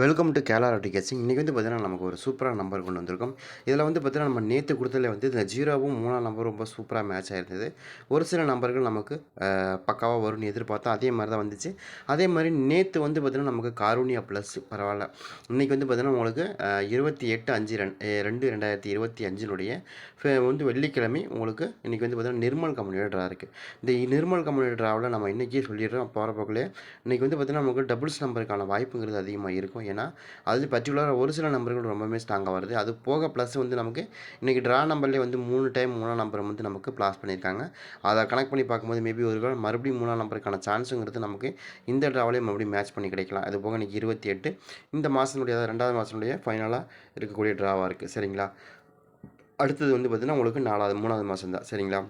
Welcome to கேலா ராட்டி கேசிங் இன்றைக்கி வந்து பார்த்தீங்கன்னா நமக்கு ஒரு சூப்பரான நம்பர் கொண்டு வந்திருக்கோம். இதில் வந்து பார்த்திங்கன்னா நம்ம நேற்று கொடுத்ததில் வந்து இந்த ஜீரோவும் மூணாம் நம்பரும் ரொம்ப சூப்பராக மேட்ச் ஆயிருந்தது. ஒரு சில நம்பர்கள் நமக்கு பக்காவாக வரும்னு எதிர்பார்த்தோம். அதே மாதிரி தான் வந்துச்சு. அதே மாதிரி நேற்று வந்து பார்த்திங்கன்னா நமக்கு காரூனியா ப்ளஸ் பரவாயில்ல. இன்றைக்கி வந்து பார்த்திங்கன்னா உங்களுக்கு இருபத்தி எட்டு அஞ்சு ரெண்டு ரெண்டு ரெண்டாயிரத்தி இருபத்தி அஞ்சினுடைய வந்து வெள்ளிக்கிழமை உங்களுக்கு இன்றைக்கி வந்து பார்த்திங்கன்னா நிர்மல் கம்பெனியோட ட்ரா இருக்குது இந்த நிர்மல் கம்பெனியோட ட்ராவில் நம்ம இன்றைக்கி சொல்லிடுறோம். போகிற போக்கிலே இன்றைக்கி வந்து பார்த்திங்கன்னா நமக்கு டபுள்ஸ் நம்பருக்கான வாய்ப்புங்கிறது அதிகமாக இருக்கும். ஏன்னா அது பர்டிகுலராக ஒரு சில நம்பர்கள் ரொம்பவே ஸ்ட்ராங்காக வருது. அது போக ப்ளஸ் வந்து நமக்கு இன்றைக்கி ட்ரா நம்பர்லேயே வந்து மூணு டைம் மூணாம் நம்பர் வந்து நமக்கு ப்ளாஸ் பண்ணியிருக்காங்க அதை கனெக்ட் பண்ணி பார்க்கும்போது மேபி ஒரு வேளை மறுபடியும் மூணாம் நம்பருக்கான சான்ஸுங்கிறது நமக்கு இந்த ட்ராவிலே மறுபடியும் மேட்ச் பண்ணி கிடைக்கலாம். அது போக இன்றைக்கி இருபத்தி எட்டு இந்த மாதத்தினுடைய அதாவது ரெண்டாவது மாதத்தினுடைய ஃபைனலாக இருக்கக்கூடிய ட்ராவாக இருக்குது சரிங்களா? அடுத்தது வந்து பார்த்திங்கன்னா உங்களுக்கு நாலாவது மூணாவது மாதம் தான் சரிங்களா?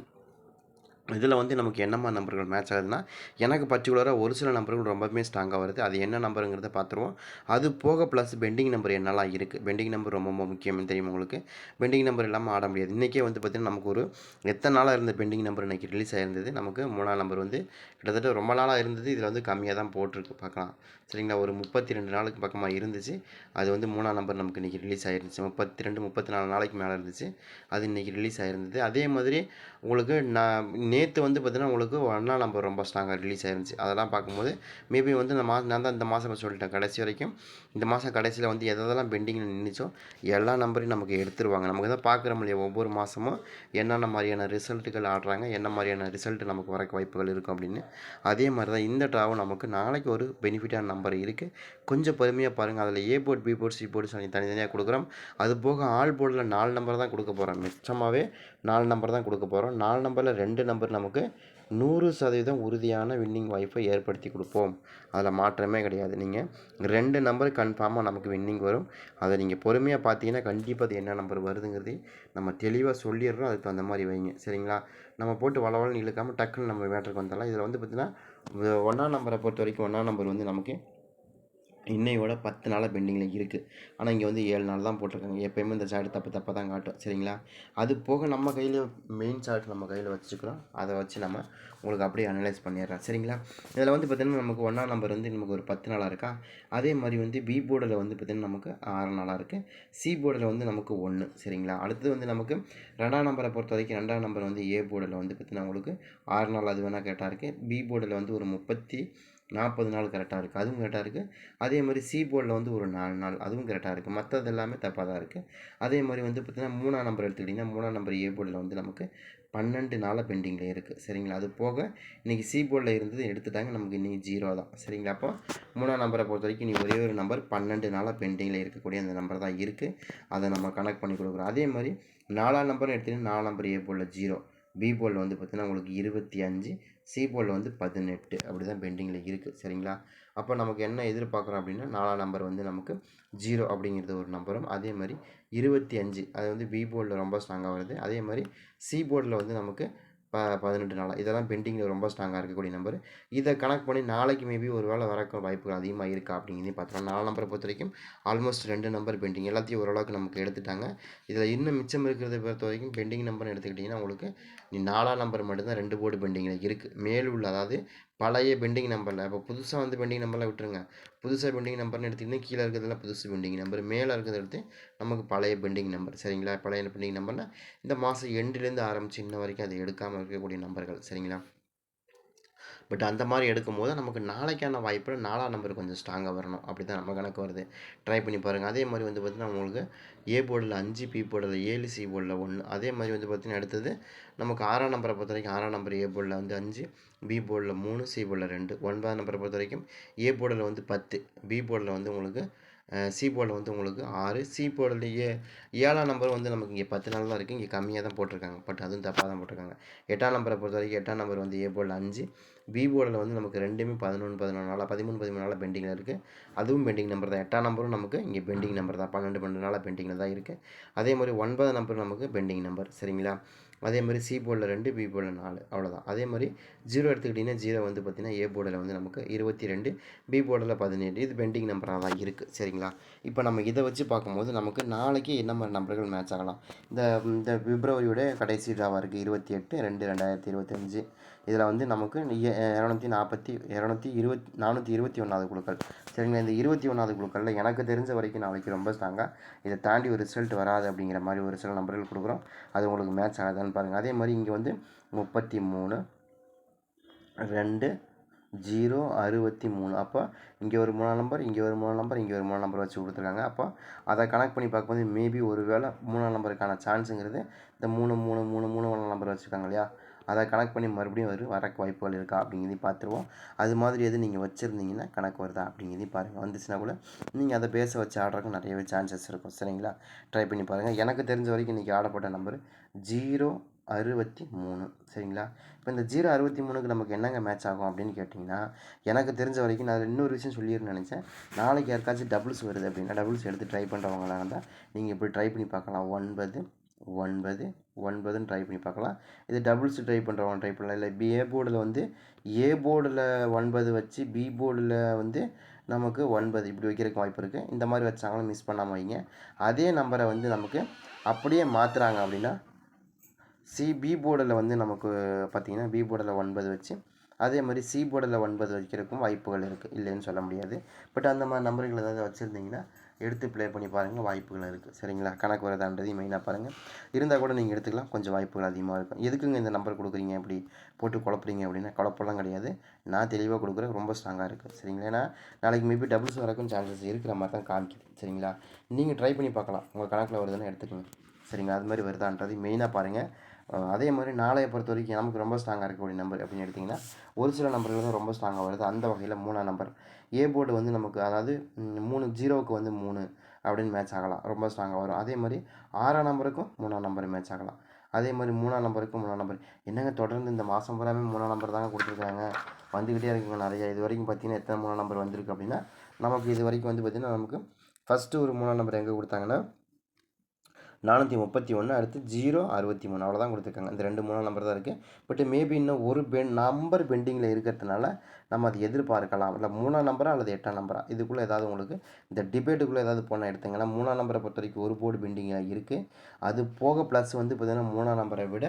இதில் வந்து நமக்கு என்னம்மா நம்பர்கள் மேட்ச் ஆகுதுன்னா எனக்கு பர்டிகுலராக ஒரு சில நம்பர்கள் ரொம்பவுமே ஸ்ட்ராங்காக வருது. அது என்ன நம்பருங்கிறத பார்த்துருவோம். அது போக ப்ளஸ் பெண்டிங் நம்பர் என்னெல்லாம் இருக்குது பெண்டிங் நம்பர் ரொம்ப ரொம்ப முக்கியம் தெரியும் உங்களுக்கு? பெண்டிங் நம்பர் இல்லாமல் ஆட முடியாது. இன்றைக்கே வந்து பார்த்திங்கன்னா நமக்கு ஒரு எத்தனை நாளாக இருந்த பெண்டிங் நம்பர் இன்றைக்கி ரிலீஸ் ஆயிருந்தது? நமக்கு மூணாம் நம்பர் வந்து கிட்டத்தட்ட ரொம்ப நாளாக இருந்தது. இதில் வந்து கம்மியாக தான் போட்டிருக்கு. பார்க்கலாம். சரிங்களா? ஒரு முப்பத்தி ரெண்டு நாளுக்கு பக்கமாக இருந்துச்சு. அது வந்து மூணாம் நம்பர் நமக்கு இன்றைக்கி ரிலீஸ் ஆகிருந்துச்சு முப்பத்தி ரெண்டு முப்பத்தி நாலு நாளைக்கு மேலே இருந்துச்சு. அது இன்றைக்கி ரிலீஸ் ஆகிருந்தது அதே மாதிரி உங்களுக்கு நான் நேற்று வந்து பார்த்தீங்கன்னா உங்களுக்கு அண்ணா நம்பர் ரொம்ப ஸ்ட்ராங்காக ரிலீஸ் ஆயிருந்துச்சு. அதெல்லாம் பார்க்கும்போது மேபி வந்து இந்த மாதம் நான் தான் இந்த மாதம் சொல்லிட்டேன். கடைசி வரைக்கும் இந்த மாதம் கடைசியில் வந்து எதெல்லாம் பெண்டிங்கில் நின்றுச்சோ எல்லா நம்பரையும் நமக்கு எடுத்துருவாங்க. நமக்கு தான் பார்க்குறோம் இல்லையா ஒவ்வொரு மாதமும் என்னென்ன மாதிரியான ரிசல்ட்டுகள் ஆடுறாங்க என்ன மாதிரியான ரிசல்ட் நமக்கு வர வாய்ப்புகள் இருக்கும் அப்படின்னு. அதே மாதிரி தான் இந்த ட்ராவும் நமக்கு நாளைக்கு ஒரு பெனிஃபிட்டான நம்பர் இருக்குது கொஞ்சம் பொறுமையாக பாருங்கள் அதில் A port B port C port சொல்லி தனித்தனியாக கொடுக்குறோம். அது போக ஆல் போர்டில் நாலு நம்பர் தான் கொடுக்க போகிறோம் மிச்சமாகவே நாலு நம்பர் தான் கொடுக்க போகிறோம் நாலு நம்பரில் ரெண்டு நம்பர் நமக்கு நூறு சதவீதம் உறுதியான வின்னிங் வாய்ப்பை ஏற்படுத்தி கொடுப்போம். அதில் மாற்றமே கிடையாது. நீங்கள் ரெண்டு நம்பர் கன்ஃபார்மாக நமக்கு வின்னிங் வரும். அதை நீங்கள் பொறுமையாக பார்த்தீங்கன்னா கண்டிப்பாக அது என்ன நம்பர் வருதுங்கிறது நம்ம தெளிவாக சொல்லிடுறோம். அதுக்கு தகுந்த மாதிரி வைங்க. சரிங்களா? நம்ம போட்டு வளவளன்னு இழுக்காமல் டக்குன்னு நம்ம மேட்டருக்கு வந்துடலாம். இதில் வந்து பார்த்திங்கன்னா ஒன்றாம் நம்பரை பொறுத்த வரைக்கும் ஒன்றாம் நம்பர் வந்து நமக்கு இன்னையோட பத்து நாளாக பெண்டிங்கில் இருக்குது ஆனால் இங்கே வந்து ஏழு நாள் தான் போட்டிருக்காங்க. எப்போயுமே இந்த சார்ட் தப்பு தப்பாக தான் காட்டும். சரிங்களா? அது போக நம்ம கையில் மெயின் சார்ட் நம்ம கையில் வச்சுக்கிறோம். அதை வச்சு நம்ம உங்களுக்கு அப்படியே அனலைஸ் பண்ணிடுறோம் சரிங்களா? இதில் வந்து பார்த்திங்கன்னா நமக்கு ஒன்றாம் நம்பர் வந்து நமக்கு ஒரு பத்து நாளாக இருக்கா? அதே மாதிரி வந்து பி போர்டில் வந்து பார்த்திங்கன்னா நமக்கு ஆறு நாளாக இருக்குது சி போர்டில் வந்து நமக்கு ஒன்று சரிங்களா? அடுத்தது வந்து நமக்கு ரெண்டாம் நம்பரை பொறுத்த வரைக்கும் ரெண்டாம் நம்பர் வந்து ஏ போர்டில் வந்து பார்த்திங்கன்னா உங்களுக்கு ஆறு நாள் அது வேணால் கேட்டால் இருக்குது பி போர்டில் வந்து ஒரு முப்பத்தி நாற்பது நாள் கரெக்டாக இருக்குது அதுவும் கரெக்டாக இருக்குது அதே மாதிரி சி போர்டில் வந்து ஒரு நாலு நாள் அதுவும் கரெக்டாக இருக்குது மற்றது எல்லாமே தப்பாக தான் இருக்குது அதே மாதிரி வந்து பார்த்திங்கன்னா மூணாம் நம்பர் எடுத்துக்கிட்டிங்கன்னா மூணாம் நம்பர் ஏ போர்டில் வந்து நமக்கு பன்னெண்டு நாளாக பெண்டிங்கில் இருக்குது சரிங்களா? அது போக இன்றைக்கி சி போர்டில் இருந்தது எடுத்துட்டாங்க. நமக்கு இன்றைக்கி ஜீரோ தான். சரிங்களா? அப்போ மூணாம் நம்பரை பொறுத்த வரைக்கும் நீ ஒரே ஒரு நம்பர் பன்னெண்டு நாளாக பெண்டிங்கில் இருக்கக்கூடிய அந்த நம்பர் தான் இருக்குது அதை நம்ம கனெக்ட் பண்ணி கொடுக்குறோம். அதே மாதிரி நாலாம் நம்பர்னு எடுத்திங்கன்னா நாலாம் நம்பர் ஏ போர்டில் ஜீரோ பி போல் வந்து பார்த்திங்கன்னா உங்களுக்கு இருபத்தி அஞ்சு சி போல் வந்து பதினெட்டு அப்படி தான் பெண்டிங்கில் இருக்குது சரிங்களா? அப்போ நமக்கு என்ன எதிர்பார்க்குறோம் அப்படின்னா நாலாம் நம்பர் வந்து நமக்கு ஜீரோ அப்படிங்கிறது ஒரு நம்பரும் அதே மாதிரி இருபத்தி அஞ்சு அது வந்து பி போர்டில் ரொம்ப ஸ்ட்ராங்காக வருது. அதே மாதிரி சி போர்டில் வந்து நமக்கு ப பதினெட்டு நாளாக இதெல்லாம் பெண்டிங்கில் ரொம்ப ஸ்ட்ராங்காக இருக்கக்கூடிய நம்பர் இதை கனெக்ட் பண்ணி நாளைக்கு மேபி ஒரு வேளை வரக்க வாய்ப்புகள் அதிகமாக இருக்கா அப்படிங்கிறதையும் பார்த்துக்கலாம். நாலு நம்பரை பொறுத்த வரைக்கும் ஆல்மோஸ்ட் ரெண்டு நம்பர் பெண்டிங் எல்லாத்தையும் ஓரளவுக்கு நமக்கு எடுத்துட்டாங்க. இதில் இன்னும் மிச்சம் இருக்கிறத பொறுத்த வரைக்கும் பெண்டிங் நம்பர்னு எடுத்துக்கிட்டிங்கன்னா உங்களுக்கு நீ நாலாம் நம்பர் மட்டும்தான் ரெண்டு போர்டு பெண்டிங்கில் இருக்குது மேல் உள்ள அதாவது பழைய பெண்டிங் நம்பரில் இப்போ புதுசாக வந்து பெண்டிங் நம்பரில் விட்டுருங்க. புதுசாக பெண்டிங் நம்பர்னு எடுத்துக்கிட்டிங்கன்னா கீழே இருக்கிறதுல புதுசு பெண்டிங் நம்பர் மேலே இருக்கிறத எடுத்து நமக்கு பழைய பெண்டிங் நம்பர் சரிங்களா? பழைய பெண்டிங் நம்பர்னால் இந்த மாதம் எண்டுலேருந்து ஆரம்பிச்சு இன்ன வரைக்கும் அது எடுக்காமல் இருக்கக்கூடிய நம்பர்கள். சரிங்களா? பட் அந்த மாதிரி எடுக்கும்போது நமக்கு நாளைக்கான வாய்ப்பில் நாலாம் நம்பர் கொஞ்சம் ஸ்ட்ராங்காக வரணும். அப்படி தான் நம்ம கணக்கு வருது. ட்ரை பண்ணி பாருங்கள் அதே மாதிரி வந்து பார்த்திங்கன்னா உங்களுக்கு ஏ போர்டில் அஞ்சு பி போர்டில் ஏழு சி போர்டில் ஒன்று அதே மாதிரி வந்து பார்த்திங்கன்னா அடுத்தது நமக்கு ஆறாம் நம்பரை பொறுத்த வரைக்கும் ஆறாம் நம்பர் ஏ போர்டில் வந்து அஞ்சு பி போர்டில் மூணு சி போர்டில் ரெண்டு. ஒன்பதாம் நம்பரை பொறுத்த வரைக்கும் ஏ போர்டில் வந்து பத்து பி போர்டில் வந்து உங்களுக்கு சி போர்டில் வந்து உங்களுக்கு ஆறு சி போர்டிலேயே ஏழாம் நம்பர் வந்து நமக்கு இங்கே பத்து நாள் தான் இருக்குது இங்கே கம்மியாக தான் போட்டிருக்காங்க. பட் அதுவும் தப்பாக தான் போட்டிருக்காங்க. எட்டாம் நம்பரை பொறுத்த வரைக்கும் எட்டாம் நம்பர் வந்து ஏ போர்டில் அஞ்சு விவோவில் வந்து நமக்கு ரெண்டுமே பதினொன்று பதினொன்று நாளாக பதிமூணு பதிமூணு நாளாக பெண்டிங்கில் இருக்குது அதுவும் பெண்டிங் நம்பர் தான். எட்டாம் நம்பரும் நமக்கு இங்கே பெண்டிங் நம்பர் தான். பன்னெண்டு பன்னெண்டு நாளாக பெண்டிங்கில் தான் இருக்குது அதே மாதிரி ஒன்பது நம்பர் நமக்கு பெண்டிங் நம்பர் சரிங்களா? அதே மாதிரி சி போர்டில் ரெண்டு பி போர்டில் நாலு அவ்வளோதான் அதே மாதிரி ஜீரோ எடுத்துக்கிட்டிங்கன்னா ஜீரோ வந்து பார்த்திங்கன்னா ஏ போர்டில் வந்து நமக்கு இருபத்தி ரெண்டு பி போர்டில் பதினெட்டு இது பெண்டிங் நம்பராக தான் இருக்குது சரிங்களா? இப்போ நம்ம இதை வச்சு பார்க்கும்போது நமக்கு நாளைக்கு என்ன மாதிரி நம்பர்கள் மேட்ச் ஆகலாம்? இந்த இந்த பிப்ரவரியோட கடைசி ட்ராவாக இருக்குது இருபத்தி எட்டு ரெண்டு ரெண்டாயிரத்தி இருபத்தஞ்சு. இதில் வந்து நமக்கு இரநூத்தி நாற்பத்தி இரநூத்தி இருபத் நானூற்றி இருபத்தி ஒன்றாவது குழுக்கள். சரிங்களா? இந்த இருபத்தி ஒன்றாவது குழுக்களில் எனக்கு தெரிஞ்ச வரைக்கும் நாளைக்கு ரொம்ப ஸ்ட்ராங்காக இதை தாண்டி ஒரு ரிசல்ட் வராது அப்படிங்கிற மாதிரி ஒரு சில நம்பர்கள் கொடுக்குறோம். அது உங்களுக்கு மேட்ச் ஆகாதான்னு பாருங்கள் அதே மாதிரி இங்கே வந்து முப்பத்தி மூணு ரெண்டு ஜீரோ அறுபத்தி மூணு. அப்போ இங்கே ஒரு மூணாம் நம்பர் இங்கே ஒரு மூணாம் நம்பர் இங்கே ஒரு மூணாம் நம்பர் வச்சு கொடுத்துருக்காங்க. அப்போ அதை கனெக்ட் பண்ணி பார்க்கும்போது மேபி ஒரு வேளை மூணாம் நம்பருக்கான சான்ஸுங்கிறது இந்த மூணு மூணு மூணு மூணு மூணு நம்பர் வச்சுருக்காங்க இல்லையா? அதை கணக்கு பண்ணி மறுபடியும் வரும் வரக்கு வாய்ப்புகள் இருக்கா அப்படிங்கிறதையும் பார்த்துருவோம். அது மாதிரி எது நீங்கள் வச்சுருந்தீங்கன்னா கணக்கு வருதா அப்படிங்கிறதையும் பாருங்கள் வந்துச்சுன்னா கூட நீங்கள் அதை பேச வச்சு ஆடுறதுக்கு நிறையவே சான்சஸ் இருக்கும். சரிங்களா? ட்ரை பண்ணி பாருங்கள் எனக்கு தெரிஞ்ச வரைக்கும் இன்றைக்கி ஆடப்பட்ட நம்பர் ஜீரோ அறுபத்தி மூணு சரிங்களா? இப்போ இந்த ஜீரோ அறுபத்தி மூணுக்கு நமக்கு என்னங்க மேட்ச் ஆகும் அப்படின்னு கேட்டிங்கன்னா எனக்கு தெரிஞ்ச வரைக்கும் நான் இன்னொரு விஷயம் சொல்லிடுன்னு நினச்சேன். நாளைக்கு யாருக்காச்சும் டபுள்ஸ் வருது அப்படின்னா டபுள்ஸ் எடுத்து ட்ரை பண்ணுறவங்களா இருந்தால் நீங்கள் இப்படி ட்ரை பண்ணி பார்க்கலாம். ஒன்பது ஒன்பது ஒன்பதுன்னு ட்ரை பண்ணி பார்க்கலாம். இது டபுள்ஸ் ட்ரை பண்ணுறவங்க ட்ரை பண்ணலாம். இல்லை பி ஏ போர்டில் வந்து ஏ போர்டில் ஒன்பது வச்சு பி போர்டில் வந்து நமக்கு ஒன்பது. இப்படி வைக்கிறதுக்கு வாய்ப்பு இருக்குது இந்த மாதிரி வச்சாங்களும் மிஸ் பண்ணாமல் வைங்க. அதே நம்பரை வந்து நமக்கு அப்படியே மாற்றுறாங்க அப்படின்னா சி பி போர்டில் வந்து நமக்கு பார்த்தீங்கன்னா பி போர்டில் ஒன்பது வச்சு அதே மாதிரி சி போர்டில் ஒன்பது வைக்கிறதுக்கும் வாய்ப்புகள் இருக்குது இல்லைன்னு சொல்ல முடியாது. பட் அந்த மாதிரி நம்பர்கள் ஏதாவது வச்சுருந்தீங்கன்னா எடுத்து ப்ளே பண்ணி பாருங்கள் வாய்ப்புகள் இருக்குது சரிங்களா? கணக்கு வரதான்றதையும் மெயினாக பாருங்கள் இருந்தால் கூட நீங்கள் எடுத்துக்கலாம். கொஞ்சம் வாய்ப்புகள் அதிகமாக இருக்கும். எதுக்குங்க இந்த நம்பர் கொடுக்குறீங்க? அப்படி போட்டு குழப்புறீங்க அப்படின்னா குழப்பம்லாம் கிடையாது. நான் தெளிவாக கொடுக்குறேன். ரொம்ப ஸ்ட்ராங்காக இருக்குது சரிங்களா? ஏன்னா நாளைக்கு மேபி டபுள்ஸ் வரக்கும் சான்சஸ் இருக்கிற மாதிரி தான் காமிக்குது. சரிங்களா? நீங்கள் ட்ரை பண்ணி பார்க்கலாம். உங்கள் கணக்கில் வருதுன்னு எடுத்துக்கோங்க. சரிங்களா? அது மாதிரி வருதான்றது மெயினாக பாருங்கள் அதே மாதிரி நாளைய பொறுத்த வரைக்கும் நமக்கு ரொம்ப ஸ்ட்ராங்காக இருக்கக்கூடிய நம்பர் அப்படின்னு எடுத்திங்கன்னா ஒரு சில நம்பர்கள் தான் ரொம்ப ஸ்ட்ராங்காக வருது. அந்த வகையில் மூணாம் நம்பர் ஏ போர்டு வந்து நமக்கு அதாவது மூணு ஜீரோவுக்கு வந்து மூணு அப்படின்னு மேட்ச் ஆகலாம். ரொம்ப ஸ்ட்ராங்காக வரும். அதே மாதிரி ஆறாம் நம்பருக்கும் மூணாம் நம்பர் மேட்ச் ஆகலாம். அதே மாதிரி மூணாம் நம்பருக்கும் மூணாம் நம்பர் என்னங்க தொடர்ந்து இந்த மாதம் பூராமே மூணாம் நம்பர் தாங்க கொடுத்துருக்காங்க? வந்துக்கிட்டே இருக்குங்க நிறையா. இது வரைக்கும் பார்த்தீங்கன்னா எத்தனை மூணாம் நம்பர் வந்திருக்கு அப்படின்னா நமக்கு இது வரைக்கும் வந்து பார்த்திங்கன்னா நமக்கு ஃபஸ்ட்டு ஒரு மூணாம் நம்பர் எங்கே கொடுத்தாங்கன்னா நானூற்றி முப்பத்தி ஒன்று அடுத்து ஜீரோ அறுபத்தி மூணு. அவ்வளோதான் கொடுத்துருக்காங்க. இந்த ரெண்டு மூணு நம்பர் தான் இருக்குது பட் மேபி இன்னும் ஒரு பெண் நம்பர் பெண்டிங்கில் இருக்கிறதுனால நம்ம அதை எதிர்பார்க்கலாம். இல்லை மூணாம் நம்பரா அல்லது எட்டாம் நம்பரா இதுக்குள்ளே ஏதாவது உங்களுக்கு இந்த டிபேட்டுக்குள்ளே ஏதாவது போனால் எடுத்துங்கன்னா மூணாம் நம்பரை பொறுத்த வரைக்கும் ஒரு போர்டு பெண்டிங்கில் இருக்குது அது போக ப்ளஸ் வந்து பார்த்திங்கன்னா மூணாம் நம்பரை விட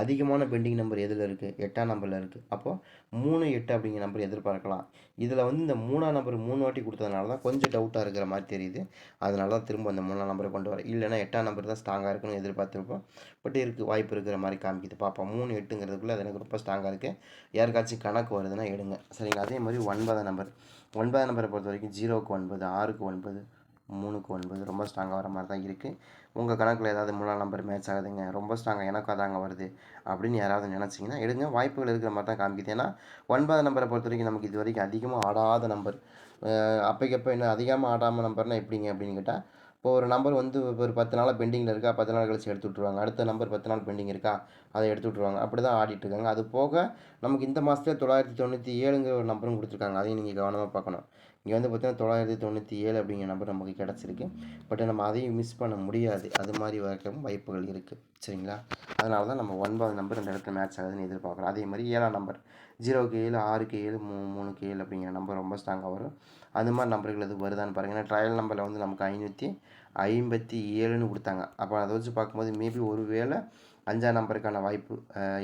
அதிகமான பெண்டிங் நம்பர் எதில் இருக்குது எட்டாம் நம்பரில் இருக்குது அப்போது மூணு எட்டு அப்படிங்கிற நம்பர் எதிர்பார்க்கலாம். இதில் வந்து இந்த மூணாம் நம்பர் மூணு வாட்டி கொடுத்ததுனால தான் கொஞ்சம் டவுட்டாக இருக்கிற மாதிரி தெரியுது. அதனால தான் திரும்ப அந்த மூணாம் நம்பரை கொண்டு வரேன். இல்லைன்னா எட்டாம் நம்பர் தான் ஸ்ட்ராங்காக இருக்குன்னு எதிர்பார்த்துருப்போம். பட் இருக்குது வாய்ப்பு இருக்கிற மாதிரி காமிக்குது. பார்ப்போம் மூணு எட்டுங்கிறதுக்குள்ளே அது எனக்கு ரொம்ப ஸ்ட்ராங்காக இருக்குது யாருக்காச்சும் கணக்கு வருதுன்னா எடுங்க. சரிங்களா? அதே மாதிரி ஒன்பதாம் நம்பர் ஒன்பதாம் நம்பரை பொறுத்த வரைக்கும் ஜீரோக்கு ஒன்பது ஆறுக்கு ஒன்பது மூணுக்கு ஒன்பது. ரொம்ப ஸ்ட்ராங்காக வர மாதிரி தான் இருக்குது உங்கள் கணக்கில் ஏதாவது மூணாம் நம்பர் மேட்ச் ஆகுதுங்க. ரொம்ப ஸ்ட்ராங்காக எனக்கும் அதாங்க வருது அப்படின்னு யாராவது நினச்சிங்கன்னா எடுங்க. வாய்ப்புகள் இருக்கிற மாதிரி தான் காமிக்குது. ஏன்னா ஒன்பதாம் நம்பரை பொறுத்த வரைக்கும் நமக்கு இது வரைக்கும் அதிகமாக ஆடாத நம்பர் அப்போக்கப்போ என்ன அதிகமாக ஆடாமல் நம்பர்னால் எப்படிங்க அப்படின்னு கேட்டால் இப்போ ஒரு நம்பர் வந்து ஒரு பத்து நாளாக பெண்டிங்கில் இருக்கா? பத்து நாள் கழிச்சு எடுத்து விட்ருவாங்க அடுத்த நம்பர் பத்து நாள் பெண்டிங் இருக்கா? அதை எடுத்து விட்ருவாங்க அப்படி தான் ஆடிட்டு இருக்காங்க. அது போக நமக்கு இந்த மாதத்துல தொள்ளாயிரத்தி தொண்ணூற்றி ஏழுங்கிற ஒரு நம்பரும் கொடுத்துருக்காங்க. அதையும் நீங்கள் கவனமாக பார்க்கணும். இங்கே வந்து பார்த்திங்கன்னா தொள்ளாயிரத்தி தொண்ணூற்றி ஏழு அப்படிங்கிற நம்பர் நமக்கு கிடச்சிருக்கு. பட் நம்ம அதையும் மிஸ் பண்ண முடியாது. அது மாதிரி வரக்கும் வாய்ப்புகள் இருக்குது சரிங்களா? அதனால தான் நம்ம ஒன்பது நம்பர் அந்த இடத்துல மேட்ச் ஆகுதுன்னு எதிர்பார்க்குறோம். அதே மாதிரி ஏழாம் நம்பர் ஜீரோக்கு ஏழு ஆறுக்கு ஏழு மூ மூணுக்கு ஏழு அப்படிங்கிற நம்பர் ரொம்ப ஸ்ட்ராங்காக வரும். அது மாதிரி நம்பர்கள் எது வருதான்னு பாருங்கள் ஏன்னா ட்ரையல் நம்பரில் வந்து நமக்கு ஐநூற்றி ஐம்பத்தி ஏழுன்னு கொடுத்தாங்க. அப்போ அதை வச்சு பார்க்கும்போது மேபி ஒரு வேளை அஞ்சாம் நம்பருக்கான வாய்ப்பு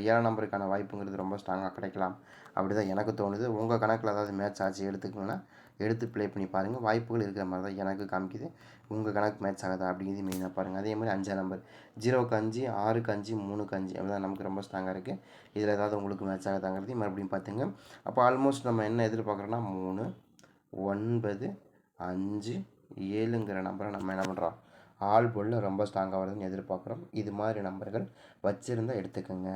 ஏழாம் நம்பருக்கான வாய்ப்புங்கிறது ரொம்ப ஸ்ட்ராங்காக கிடைக்கலாம். அப்படி தான் எனக்கு தோணுது. உங்கள் கணக்கில் ஏதாவது மேட்ச் ஆச்சு எடுத்துக்கணுன்னா எடுத்து ப்ளே பண்ணி பாருங்கள் வாய்ப்புகள் இருக்கிற மாதிரி தான் எனக்கு காமிக்குது. உங்கள் கணக்கு மேட்ச் ஆகுதா அப்படிங்கிறது மெயினாக பாருங்கள் அதே மாதிரி அஞ்சாம் நம்பர் ஜீரோக்கு அஞ்சு ஆறுக்கு அஞ்சு மூணுக்கு அஞ்சு. அப்படிதான் நமக்கு ரொம்ப ஸ்ட்ராங்காக இருக்குது இதில் ஏதாவது உங்களுக்கு மேட்ச் ஆகுதாங்கிறதையும் மறுபடியும் பார்த்துங்க அப்போ ஆல்மோஸ்ட் நம்ம என்ன எதிர்பார்க்குறோன்னா மூணு ஒன்பது அஞ்சு ஏழுங்கிற நம்பரை நம்ம என்ன பண்ணுறோம் ஆல் பொருள் ரொம்ப ஸ்ட்ராங்காக வருதுன்னு எதிர்பார்க்குறோம். இது மாதிரி நம்பர்கள் வச்சுருந்தா எடுத்துக்கோங்க.